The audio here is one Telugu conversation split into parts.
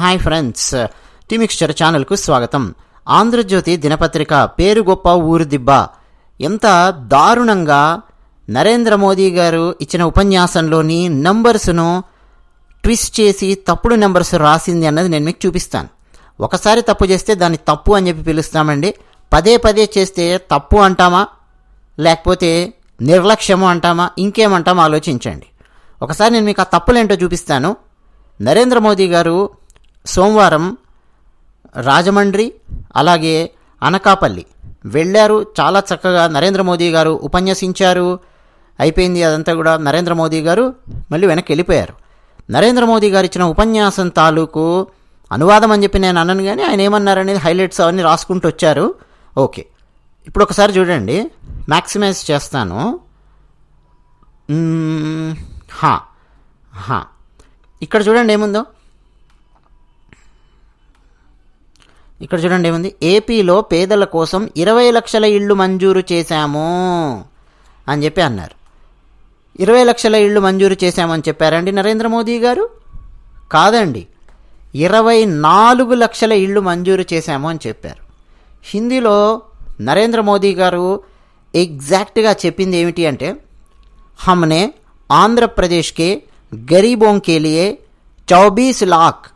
Hi friends. టీమిక్స్చర్ ఛానల్కు స్వాగతం. ఆంధ్రజ్యోతి దినపత్రిక పేరు గొప్ప ఊరు దిబ్బ. ఎంత దారుణంగా నరేంద్ర మోదీ గారు ఇచ్చిన ఉపన్యాసంలోని నంబర్స్ను ట్విస్ట్ చేసి తప్పుడు నెంబర్స్ రాసింది అన్నది నేను మీకు చూపిస్తాను. ఒకసారి తప్పు చేస్తే దాన్ని తప్పు అని చెప్పి పిలుస్తామండి. పదే పదే చేస్తే తప్పు అంటామా? లేకపోతే నిర్లక్ష్యము అంటామా? ఇంకేమంటామా? ఆలోచించండి. ఒకసారి నేను మీకు ఆ తప్పులేంటో చూపిస్తాను. నరేంద్ర మోదీ గారు సోమవారం రాజమండ్రి అలాగే అనకాపల్లి వెళ్ళారు. చాలా చక్కగా నరేంద్ర మోదీ గారు ఉపన్యసించారు. అయిపోయింది అదంతా కూడా నరేంద్ర మోదీ గారు మళ్ళీ వెనక్కి వెళ్ళిపోయారు. నరేంద్ర మోదీ గారు ఇచ్చిన ఉపన్యాసం తాలూకు అనువాదం అని చెప్పి నేను అన్నాను కానీ ఆయన ఏమన్నారనేది హైలైట్స్ అవన్నీ రాసుకుంటూ వచ్చారు. ఓకే. ఇప్పుడు ఒకసారి చూడండి. మ్యాక్సిమైజ్ చేస్తాను. హా. హా. ఇక్కడ చూడండి ఏముందో. ఇక్కడ చూడండి ఏముంది? ఏపీలో పేదల కోసం ఇరవై లక్షల ఇళ్ళు మంజూరు చేశాము అని చెప్పి అన్నారు. ఇరవై లక్షల ఇళ్ళు మంజూరు చేశామని చెప్పారండి నరేంద్ర మోదీ గారు? కాదండి. ఇరవై నాలుగు లక్షల ఇళ్ళు మంజూరు చేశాము అని చెప్పారు. హిందీలో నరేంద్ర మోదీ గారు ఎగ్జాక్ట్గా చెప్పింది ఏమిటి అంటే హమ్నే ఆంధ్రప్రదేశ్కి గరీబోంకేలియే చౌబీస్ లాక్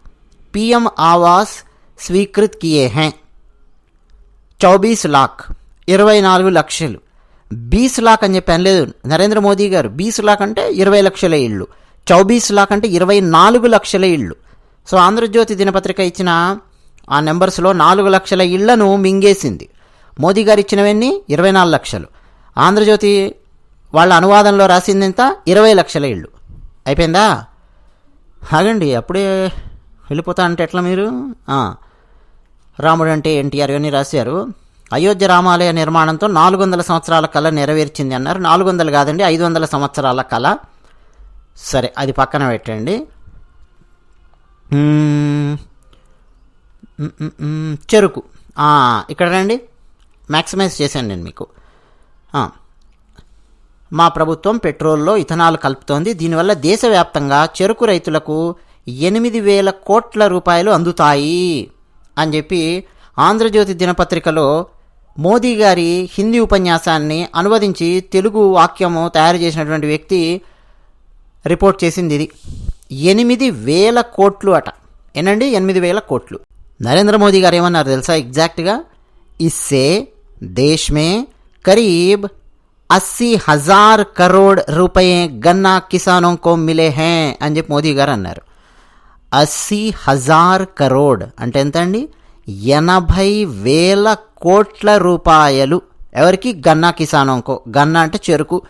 పిఎం ఆవాస్ స్వీకృత్ కియే హై. చౌబీస్ లాక్ ఇరవై నాలుగు లక్షలు. బీస్ లాక్ అని చెప్పి లేదు. నరేంద్ర మోదీ గారు బీస్ లాక్ అంటే ఇరవై లక్షల ఇళ్ళు. చౌబీస్ లాక్ అంటే ఇరవై నాలుగు లక్షల ఇళ్ళు. సో ఆంధ్రజ్యోతి దినపత్రిక ఇచ్చిన ఆ నెంబర్స్లో నాలుగు లక్షల ఇళ్ళను మింగేసింది. మోదీ గారు ఇచ్చినవన్నీ ఇరవై నాలుగు లక్షలు. ఆంధ్రజ్యోతి వాళ్ళ అనువాదంలో రాసింది ఎంత? ఇరవై లక్షల ఇళ్ళు. అయిపోయిందా? ఆగండి అప్పుడే వెళ్ళిపోతా అంటే ఎట్లా మీరు? రాముడు అంటే ఎన్టీఆర్ అని రాశారు. అయోధ్య రామాలయ నిర్మాణంతో నాలుగు వందల సంవత్సరాల కళ నెరవేర్చింది అన్నారు. నాలుగు వందలు కాదండి ఐదు వందల సంవత్సరాల కళ. సరే అది పక్కన పెట్టండి. చెరుకు. ఇక్కడ రండి. మ్యాక్సిమైజ్ చేశాను నేను మీకు. మా ప్రభుత్వం పెట్రోల్లో ఇథనాల్ కలుపుతోంది. దీనివల్ల దేశవ్యాప్తంగా చెరుకు రైతులకు ఎనిమిది వేల కోట్ల రూపాయలు అందుతాయి అని చెప్పి ఆంధ్రజ్యోతి దినపత్రికలో మోదీ గారి హిందీ ఉపన్యాసాన్ని అనువదించి తెలుగు వాక్యము తయారు చేసినటువంటి వ్యక్తి రిపోర్ట్ చేసింది ఇది. ఎనిమిది వేల కోట్లు అట. ఏనండి? ఎనిమిది వేల కోట్లు. నరేంద్ర మోదీ గారు ఏమన్నారు తెలుసా ఎగ్జాక్ట్గా? ఇస్సే దేశ్ మే కరీబ్ అస్సీ హజార్ కరోడ్ రూపాయే గన్నా కిసానో కో మిలే హే అని చెప్పి మోదీ గారు అన్నారు. అస్సీ హజార్ కరోడ్ అంటే ఎంత అండి ఎనభై వేల కోట్ల రూపాయలు. ఎవరికి? గన్నా కిసానంకో. గన్నా అంటే చెరుకు.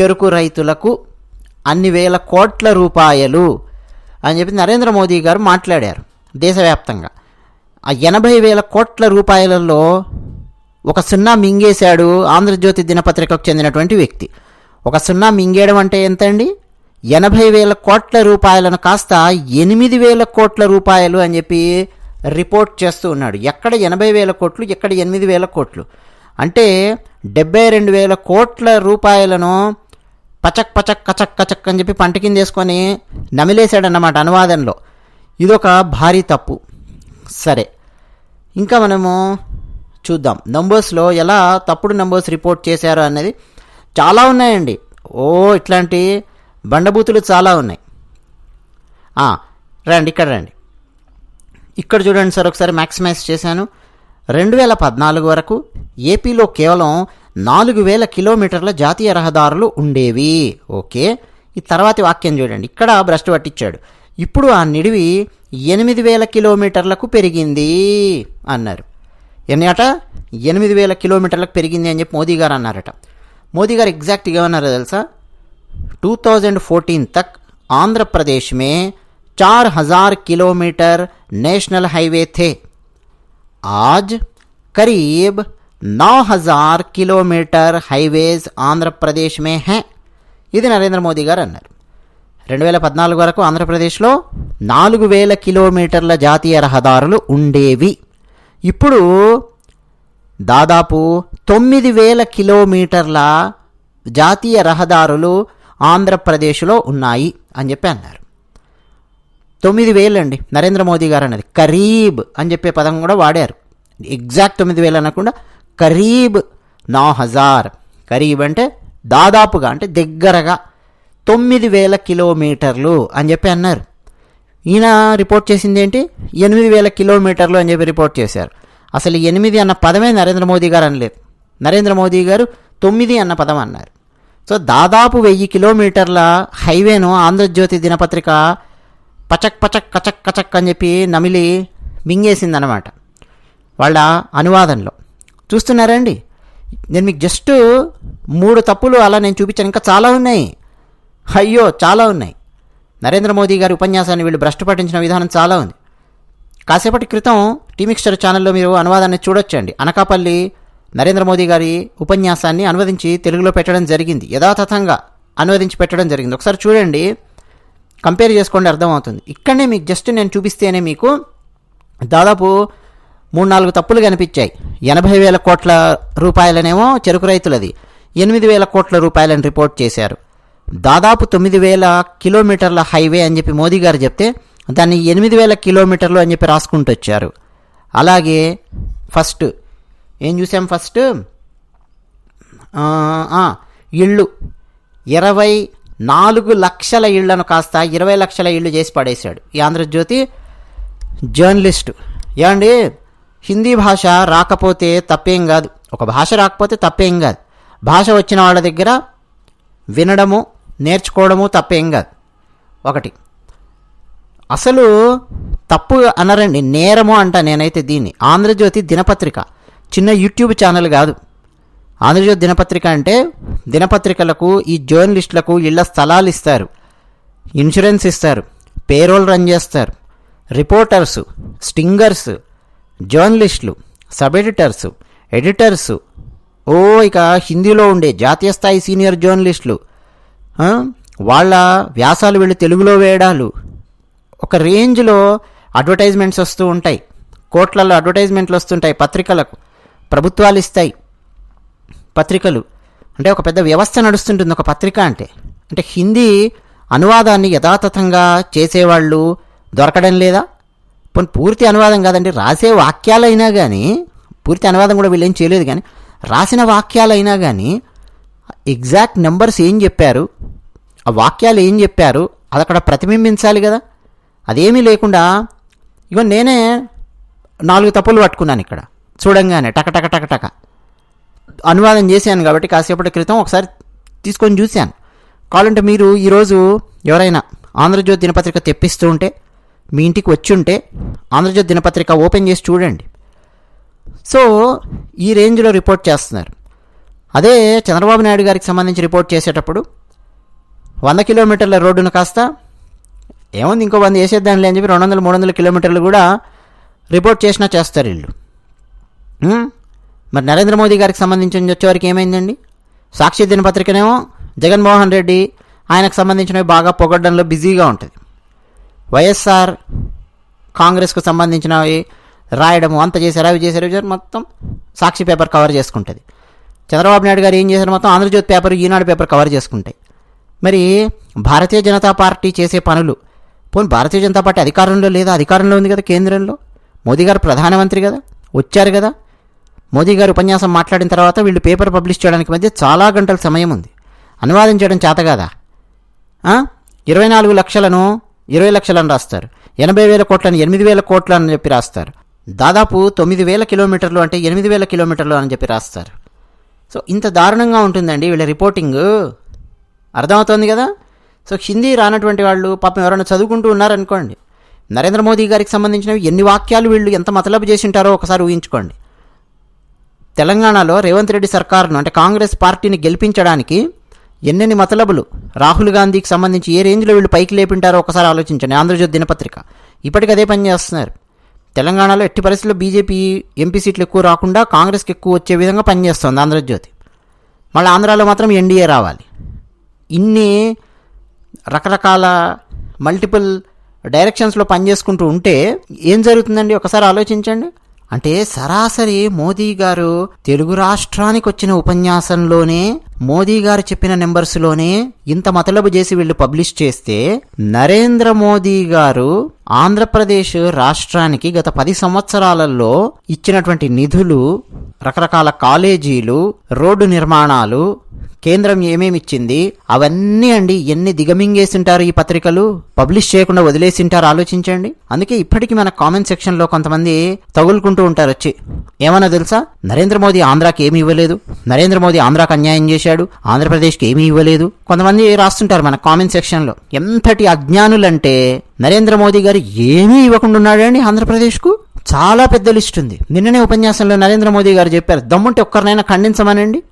చెరుకు రైతులకు అన్ని వేల కోట్ల రూపాయలు అని చెప్పి నరేంద్ర మోదీ గారు మాట్లాడారు దేశవ్యాప్తంగా. ఆ ఎనభై వేల కోట్ల రూపాయలలో ఒక సున్నా మింగేశాడు ఆంధ్రజ్యోతి దినపత్రికకు చెందినటువంటి వ్యక్తి. ఒక సున్నా మింగేయడం అంటే ఎంత అండి ఎనభై వేల కోట్ల రూపాయలను కాస్త ఎనిమిది వేల కోట్ల రూపాయలు అని చెప్పి రిపోర్ట్ చేస్తూ ఉన్నాడు. ఎక్కడ ఎనభై వేల కోట్లు ఎక్కడ ఎనిమిది వేల కోట్లు? అంటే డెబ్బై రెండు వేల కోట్ల రూపాయలను పచక్ పచక్ కచక్ కచక్ అని చెప్పి పంట కింద వేసుకొని నమిలేశాడన్నమాట అనువాదంలో. ఇదొక భారీ తప్పు. సరే. ఇంకా మనము చూద్దాం. నంబర్స్లో ఎలా తప్పుడు నంబర్స్ రిపోర్ట్ చేశారు అనేది చాలా ఉన్నాయండి. ఓ ఇట్లాంటి బండబూతులు చాలా ఉన్నాయి. రండి ఇక్కడ రండి. ఇక్కడ చూడండి సార్ ఒకసారి మ్యాక్సిమైజ్ చేశాను. రెండు వేల పద్నాలుగు వరకు ఏపీలో కేవలం నాలుగు వేల కిలోమీటర్ల జాతీయ రహదారులు ఉండేవి. ఓకే? ఈ తర్వాతి వాక్యం చూడండి. ఇక్కడ భ్రష్టు పట్టించాడు. ఇప్పుడు ఆ నిడివి ఎనిమిది వేల కిలోమీటర్లకు పెరిగింది అన్నారు. ఎన్నట? ఎనిమిది వేల కిలోమీటర్లకు పెరిగింది అని చెప్పి మోదీ గారు అన్నారట. మోదీ గారు ఎగ్జాక్ట్గా ఏమన్నారో తెలుసా? 2014 तक आंध्र प्रदेश में चार हजार किलोमीटर नेशनल हाईवे थे आज करीब नौ हजार किलोमीटर हाईवेज ఆంధ్ర ప్రదేశ్ మే హై ఇది నరేంద్ర మోదీ గారు అన్నారు రెండు వేల పద్నాలుగు వరకు ఆంధ్రప్రదేశ్లో నాలుగు వేల కిలోమీటర్ల జాతీయ రహదారులు ఉండేవి ఇప్పుడు దాదాపు తొమ్మిది వేల కిలోమీటర్ల జాతీయ రహదారులు ఆంధ్రప్రదేశ్లో ఉన్నాయి అని చెప్పి అన్నారు. తొమ్మిది వేలు అండి నరేంద్ర మోదీ గారు అన్నది. కరీబ్ అని చెప్పే పదం కూడా వాడారు. ఎగ్జాక్ట్ తొమ్మిది వేలు అనకుండా కరీబ్ నా హజార్. కరీబ్ అంటే దాదాపుగా అంటే దగ్గరగా తొమ్మిది వేల కిలోమీటర్లు అని చెప్పి అన్నారు. ఈయన రిపోర్ట్ చేసింది ఏంటి? ఎనిమిది వేల కిలోమీటర్లు అని చెప్పి రిపోర్ట్ చేశారు. అసలు ఎనిమిది అన్న పదమే నరేంద్ర మోదీ గారు అనలేదు. నరేంద్ర మోదీ గారు తొమ్మిది అన్న పదం అన్నారు. సో దాదాపు వెయ్యి కిలోమీటర్ల హైవేను ఆంధ్రజ్యోతి దినపత్రిక పచక్ పచక్ కచక్ కచక్ అని చెప్పి నమిలి మింగేసిందనమాట వాళ్ళ అనువాదంలో. చూస్తున్నారండి? నేను మీకు జస్ట్ మూడు తప్పులు అలా నేను చూపించాను. ఇంకా చాలా ఉన్నాయి. అయ్యో చాలా ఉన్నాయి. నరేంద్ర మోదీ గారి ఉపన్యాసాన్ని వీళ్ళు భ్రష్టు పట్టించిన విధానం చాలా ఉంది. కాసేపటి క్రితం టీమిక్స్టర్ ఛానల్లో మీరు అనువాదాన్ని చూడొచ్చండి. అనకాపల్లి నరేంద్ర మోదీ గారి ఉపన్యాసాన్ని అనువదించి తెలుగులో పెట్టడం జరిగింది. యథాతథంగా అనువదించి పెట్టడం జరిగింది. ఒకసారి చూడండి. కంపేర్ చేసుకోండి అర్థమవుతుంది. ఇక్కడనే మీకు జస్ట్ నేను చూపిస్తేనే మీకు దాదాపు మూడు నాలుగు తప్పులు కనిపించాయి. ఎనభై వేల కోట్ల రూపాయలనేమో చెరుకు రైతులది. ఎనిమిది వేల కోట్ల రూపాయలని రిపోర్ట్ చేశారు. దాదాపు తొమ్మిది వేల కిలోమీటర్ల హైవే అని చెప్పి మోదీ గారు చెప్తే దాన్ని ఎనిమిది వేల కిలోమీటర్లు అని చెప్పి రాసుకుంటూ వచ్చారు అలాగే ఫస్ట్ ఏం చూసాం ఫస్ట్? ఇళ్ళు. ఇరవై నాలుగు లక్షల ఇళ్ళను కాస్త ఇరవై లక్షల ఇళ్ళు చేసి పడేశాడు. ఈ ఆంధ్రజ్యోతి జర్నలిస్టు. ఏమండి? హిందీ భాష రాకపోతే తప్పేం కాదు. ఒక భాష రాకపోతే తప్పేం కాదు. భాష వచ్చిన వాళ్ళ దగ్గర వినడము నేర్చుకోవడము తప్పేం కాదు. ఒకటి. అసలు తప్పు అనరండి. నేరము అంట నేనైతే దీన్ని. ఆంధ్రజ్యోతి దినపత్రిక. చిన్న యూట్యూబ్ ఛానల్ కాదు. ఆంధ్రజ్యోతి దినపత్రిక అంటే దినపత్రికలకు ఈ జర్నలిస్టులకు ఇళ్ళ స్థలాలు ఇస్తారు. ఇన్సూరెన్స్ ఇస్తారు. పేరోల్ రన్ చేస్తారు. రిపోర్టర్స్ స్టింగర్స్ జర్నలిస్టులు సబ్ ఎడిటర్స్ ఎడిటర్స్. ఓ ఇక హిందీలో ఉండే జాతీయ స్థాయి సీనియర్ జర్నలిస్టులు. వాళ్ళ వ్యాసాలు వెళ్ళి తెలుగులో వేయడాలు. ఒక రేంజ్లో అడ్వర్టైజ్మెంట్స్ వస్తూ ఉంటాయి. కోట్లలో అడ్వర్టైజ్మెంట్లు వస్తుంటాయి పత్రికలకు. ప్రభుత్వాలు ఇస్తాయి పత్రికలు. అంటే ఒక పెద్ద వ్యవస్థ నడుస్తుంటుంది ఒక పత్రిక అంటే. అంటే హిందీ అనువాదాన్ని యథాతథంగా చేసేవాళ్ళు దొరకడం లేదా? పోనీ పూర్తి అనువాదం కాదండి రాసే వాక్యాలైనా కానీ పూర్తి అనువాదం కూడా వీళ్ళు ఏం చేయలేదు కానీ రాసిన వాక్యాలైనా కానీ ఎగ్జాక్ట్ నెంబర్స్ ఏం చెప్పారు? ఆ వాక్యాలు ఏం చెప్పారు? అది అక్కడ ప్రతిబింబించాలి కదా. అదేమీ లేకుండా ఇగో నేనే నాలుగు తప్పులు పట్టుకున్నాను ఇక్కడ. చూడంగానే టక టక టక టక. అనువాదం చేశాను కాబట్టి కాసేపటి క్రితం ఒకసారి తీసుకొని చూశాను. కావాలంటే మీరు ఈరోజు ఎవరైనా ఆంధ్రజ్యోతి దినపత్రిక తెప్పిస్తూ ఉంటే మీ ఇంటికి వచ్చి ఉంటే ఆంధ్రజ్యోతి దినపత్రిక ఓపెన్ చేసి చూడండి. సో ఈ రేంజ్లో రిపోర్ట్ చేస్తున్నారు. అదే చంద్రబాబు నాయుడు గారికి సంబంధించి రిపోర్ట్ చేసేటప్పుడు వంద కిలోమీటర్ల రోడ్డును కాస్త ఏముంది ఇంకో వంద వేసేద్దాంలే అని చెప్పి రెండు వందల మూడు వందల కిలోమీటర్లు కూడా రిపోర్ట్ చేసినా చేస్తారు వీళ్ళు. మరి నరేంద్ర మోదీ గారికి సంబంధించిన వచ్చేవారికి ఏమైందండి? సాక్షి దినపత్రికనేమో జగన్మోహన్ రెడ్డి ఆయనకు సంబంధించినవి బాగా పొగడ్డంలో బిజీగా ఉంటుంది. వైఎస్ఆర్ కాంగ్రెస్కు సంబంధించినవి రాయడము అంత చేశారు అవి చేశారు చేశారు మొత్తం సాక్షి పేపర్ కవర్ చేసుకుంటుంది. చంద్రబాబు నాయుడు గారు ఏం చేశారు? మొత్తం Andhra Jyothi paper Eenadu paper cover చేసుకుంటాయి. మరి భారతీయ జనతా పార్టీ చేసే పనులు పోనీ భారతీయ జనతా పార్టీ అధికారంలో లేదా? అధికారంలో ఉంది కదా కేంద్రంలో. మోదీ గారు ప్రధానమంత్రి కదా వచ్చారు కదా. మోదీ గారు ఉపన్యాసం మాట్లాడిన తర్వాత వీళ్ళు పేపర్ పబ్లిష్ చేయడానికి మధ్య చాలా గంటల సమయం ఉంది. అనువాదం చేయడం చేత కదా? ఇరవై నాలుగు లక్షలను ఇరవై లక్షలను రాస్తారు. ఎనభై వేల కోట్లను ఎనిమిది వేల కోట్లు అని చెప్పి రాస్తారు. దాదాపు తొమ్మిది వేల కిలోమీటర్లు అంటే ఎనిమిది వేల కిలోమీటర్లు అని చెప్పి రాస్తారు. సో ఇంత దారుణంగా ఉంటుందండి వీళ్ళ రిపోర్టింగ్. అర్థమవుతోంది కదా? సో హిందీ రానటువంటి వాళ్ళు పాపం ఎవరైనా చదువుకుంటూ ఉన్నారనుకోండి నరేంద్ర మోదీ గారికి సంబంధించినవి ఎన్ని వాక్యాలు వీళ్ళు ఎంత మతలబు చేసి ఉంటారో ఒకసారి ఊహించుకోండి. తెలంగాణలో రేవంత్ రెడ్డి సర్కారును అంటే కాంగ్రెస్ పార్టీని గెలిపించడానికి ఎన్నెన్ని మతలబులు రాహుల్ గాంధీకి సంబంధించి ఏ రేంజ్లో వీళ్ళు పైకి లేపింటారో ఒకసారి ఆలోచించండి. ఆంధ్రజ్యోతి దినపత్రిక. ఇప్పటికి అదే పని చేస్తున్నారు. తెలంగాణలో ఎట్టి పరిస్థితుల్లో బీజేపీ ఎంపీ సీట్లు ఎక్కువ రాకుండా కాంగ్రెస్కి ఎక్కువ వచ్చే విధంగా పనిచేస్తుంది ఆంధ్రజ్యోతి. మళ్ళీ ఆంధ్రాలో మాత్రం ఎన్డీఏ రావాలి. ఇన్ని రకరకాల మల్టిపుల్ డైరెక్షన్స్లో పనిచేసుకుంటూ ఉంటే ఏం జరుగుతుందండి? ఒకసారి ఆలోచించండి. అంటే సరాసరి మోదీ గారు తెలుగు రాష్ట్రానికి వచ్చిన ఉపన్యాసంలోనే మోదీ గారు చెప్పిన నెంబర్స్లోనే ఇంత మతలబు చేసి వీళ్ళు పబ్లిష్ చేస్తే నరేంద్ర మోదీ గారు ఆంధ్రప్రదేశ్ రాష్ట్రానికి గత పది సంవత్సరాలలో ఇచ్చినటువంటి నిధులు రకరకాల కాలేజీలు రోడ్డు నిర్మాణాలు కేంద్రం ఏమేమి ఇచ్చింది అవన్నీ అండి. ఎన్ని దిగమింగేసింటారు ఈ పత్రికలు? పబ్లిష్ చేయకుండా వదిలేసింటారు? ఆలోచించండి. అందుకే ఇప్పటికీ మన కామెంట్ సెక్షన్లో కొంతమంది తగులుకుంటూ ఉంటారు వచ్చి. ఏమన్నా తెలుసా? నరేంద్ర మోదీ ఆంధ్రాకి ఏమి ఇవ్వలేదు. నరేంద్ర మోదీ ఆంధ్రాకి అన్యాయం చేశాడు. ఆంధ్రప్రదేశ్కి ఏమీ ఇవ్వలేదు. కొంతమంది రాస్తుంటారు మన కామెంట్ సెక్షన్లో ఎంతటి అజ్ఞానులంటే నరేంద్ర మోదీ గారు ఏమీ ఇవ్వకుండా ఉన్నాడండి ఆంధ్రప్రదేశ్కు? చాలా పెద్ద లిస్ట్ ఉంది. నిన్ననే ఉపన్యాసంలో నరేంద్ర మోదీ గారు చెప్పారు దమ్ముంటే ఒక్కరినైనా ఖండించమనండి.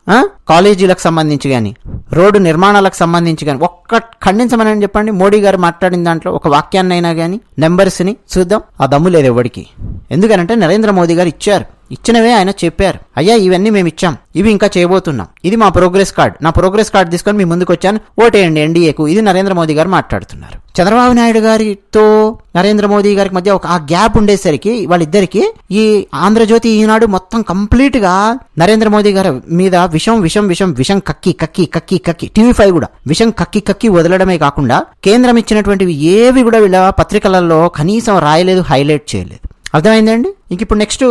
కాలేజీలకు సంబంధించి కానీ రోడ్డు నిర్మాణాలకు సంబంధించి కానీ ఒక్క ఖండించమని చెప్పండి. మోడీ గారు మాట్లాడిన దాంట్లో ఒక వాక్యాన్నైనా కానీ నెంబర్స్ని చూద్దాం. ఆ దమ్ము లేదు ఎవడికి. ఎందుకనంటే నరేంద్ర మోదీ గారు ఇచ్చారు. ఇచ్చినవే ఆయన చెప్పారు. అయ్యా ఇవన్నీ మేము ఇచ్చాం ఇవి ఇంకా చేయబోతున్నాం. ఇది మా ప్రోగ్రెస్ కార్డ్. నా ప్రోగ్రెస్ కార్డ్ తీసుకొని మీ ముందుకు వచ్చాను ఓటేయండి ఎన్డీఏకు. ఇది నరేంద్ర మోదీ గారు మాట్లాడుతున్నారు. చంద్రబాబు నాయుడు గారితో నరేంద్ర మోదీ గారికి మధ్య ఒక ఆ గ్యాప్ ఉండేసరికి వాళ్ళిద్దరికి ఈ ఆంధ్రజ్యోతి ఈనాడు మొత్తం కంప్లీట్గా నరేంద్ర మోదీ గారి మీద విషం విషం విషం విషం కక్కి కక్కి కక్కి కక్కి టీవీ ఫైవ్ కూడా విషం కక్కి కక్కి వదలడమే కాకుండా కేంద్రం ఇచ్చినటువంటివి ఏవి కూడా వీళ్ళ పత్రికలలో కనీసం రాయలేదు హైలైట్ చేయలేదు. అర్థమైందండి? ఇంక ఇప్పుడు నెక్స్ట్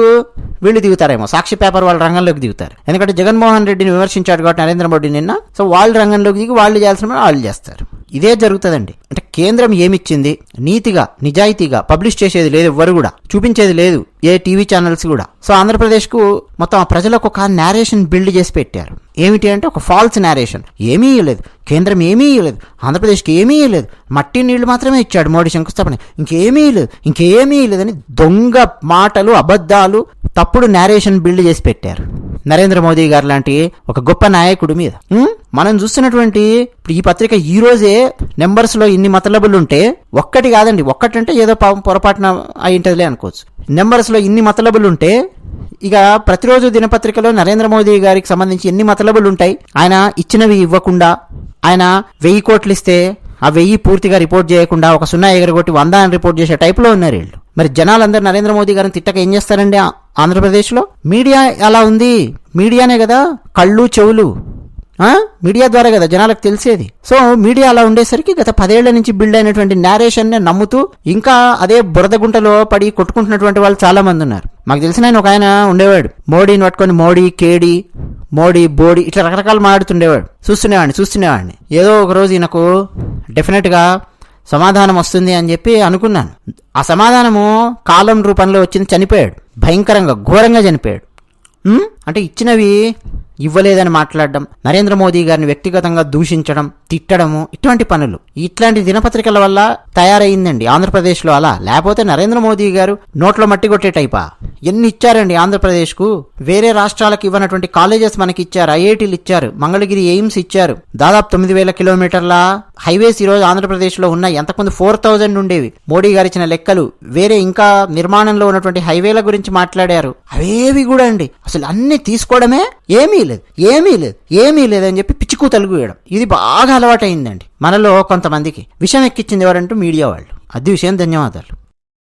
వీళ్ళు దిగుతారేమో. సాక్షి పేపర్ వాళ్ళ రంగంలోకి దిగుతారు. ఎందుకంటే జగన్మోహన్ రెడ్డిని విమర్శించాడు కాబట్టి నరేంద్ర మోడీ నిన్న. సో వాళ్ళ రంగంలోకి దిగి వాళ్ళు చేయాల్సిన వాళ్ళు చేస్తారు. ఇదే జరుగుతుందండి. అంటే కేంద్రం ఏమిచ్చింది? నీతిగా నిజాయితీగా పబ్లిష్ చేసేది లేదు ఎవ్వరు కూడా. చూపించేది లేదు ఏ టీవీ ఛానల్స్ కూడా. సో ఆంధ్రప్రదేశ్కు మొత్తం ఆ ప్రజలకు ఒక నేరేషన్ బిల్డ్ చేసి పెట్టారు. ఏమిటి అంటే ఒక ఫాల్స్ నేరేషన్ ఏమీ ఇవ్వలేదు కేంద్రం ఏమీ ఇవ్వలేదు ఆంధ్రప్రదేశ్కి ఏమీ ఇవ్వలేదు మట్టి నీళ్ళు మాత్రమే ఇచ్చాడు మోడీ శంకుస్థాపన. ఇంకేమీ లేదు ఇంకేమీ లేదని దొంగ మాటలు అబద్ధాలు తప్పుడు నేరేషన్ బిల్డ్ చేసి పెట్టారు. నరేంద్ర మోదీ గారు లాంటి ఒక గొప్ప నాయకుడి మీద. మనం చూస్తున్నటువంటి ఇప్పుడు ఈ పత్రిక ఈ రోజే నెంబర్స్లో ఇన్ని మతలబులు ఉంటే ఒక్కటి కాదండి ఒక్కటంటే ఏదో పాపం పొరపాటున అయి ఉంటుందిలే అనుకోవచ్చు. నెంబర్స్లో ఇన్ని మతలబులు ఉంటే ఇక ప్రతిరోజు దినపత్రికలో నరేంద్ర మోదీ గారికి సంబంధించి ఎన్ని మతలబులు ఉంటాయి? ఆయన ఇచ్చినవి ఇవ్వకుండా ఆయన వెయ్యి కోట్లు ఇస్తే ఆ వెయ్యి పూర్తిగా రిపోర్ట్ చేయకుండా ఒక సున్నా ఎగరగొట్టి వంద అని రిపోర్ట్ చేసే టైప్లో ఉన్నారు వీళ్ళు. మరి జనాలందరూ నరేంద్ర మోదీ గారిని తిట్టక ఏం చేస్తారండి? ఆంధ్రప్రదేశ్లో? మీడియా ఎలా ఉంది. మీడియానే కదా. కళ్ళు చెవులు. మీడియా ద్వారా కదా జనాలకు తెలిసేది. సో మీడియా అలా ఉండేసరికి గత పదేళ్ళ నుంచి బిల్డ్ అయినటువంటి నేరేషన్ నమ్ముతూ ఇంకా అదే బురద గుంటలో పడి కొట్టుకుంటున్నటువంటి వాళ్ళు చాలా మంది ఉన్నారు. మాకు తెలిసిన ఆయన ఒక ఆయన ఉండేవాడు. మోడీని పట్టుకొని మోడీ కేడీ మోడీ బోడీ ఇట్లా రకరకాలు మాట్లాడుతుండేవాడు చూస్తునేవాడిని చూస్తునేవాడిని ఏదో ఒక రోజు ఈయనకు డెఫినెట్గా సమాధానం వస్తుంది అని చెప్పి అనుకున్నాను. ఆ సమాధానము కాలం రూపంలో వచ్చింది చనిపోయాడు. భయంకరంగా ఘోరంగా చనిపోయాడు. అంటే ఇచ్చినవి ఇవ్వలేదని మాట్లాడడం నరేంద్ర మోదీ గారిని వ్యక్తిగతంగా దూషించడం తిట్టడము ఇటువంటి పనులు. ఇట్లాంటి దినపత్రికల వల్ల తయారైందండి ఆంధ్రప్రదేశ్లో అలా. లేకపోతే నరేంద్ర మోదీ గారు నోట్లో మట్టి కొట్టే టైపా? ఎన్ని ఇచ్చారండి ఆంధ్రప్రదేశ్కు? వేరే రాష్ట్రాలకు ఇవ్వనటువంటి కాలేజెస్ మనకి ఇచ్చారు ఐఐటీలు ఇచ్చారు మంగళగిరి ఎయిమ్స్ ఇచ్చారు. దాదాపు తొమ్మిది వేల కిలోమీటర్ల హైవేస్ ఈరోజు ఆంధ్రప్రదేశ్లో ఉన్నాయి. ఎంతకుముందు ఫోర్ థౌజండ్ ఉండేవి. మోడీ గారు ఇచ్చిన లెక్కలు వేరే ఇంకా నిర్మాణంలో ఉన్నటువంటి హైవేల గురించి మాట్లాడారు. అవేవి కూడా అండి. అసలు అన్ని తీసుకోవడమే? ఏమీ లేదు. ఏమీ లేదు. ఏమీ లేదని చెప్పి పిచ్చుకు తలుగు వేయడం ఇది బాగా అలవాటైందండి. మనలో కొంతమందికి. విషయం ఎక్కించింది ఎవరంటూ మీడియా వాళ్ళు. అది విషయం ధన్యవాదాలు.